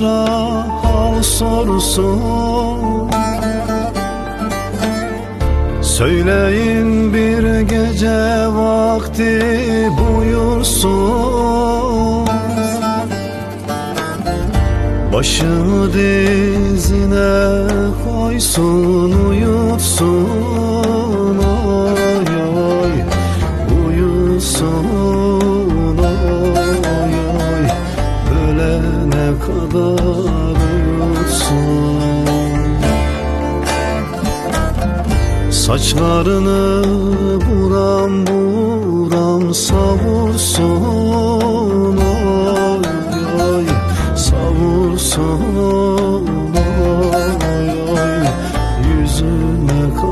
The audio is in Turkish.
sıra hal sorsun. Söyleyin bir gece vakti buyursun. Başını dizine koysun uyutsun. Oy oy Uyusun da Saçlarını buram buram savursun. Oy oy Savursun. Oy oy Yüzüme kal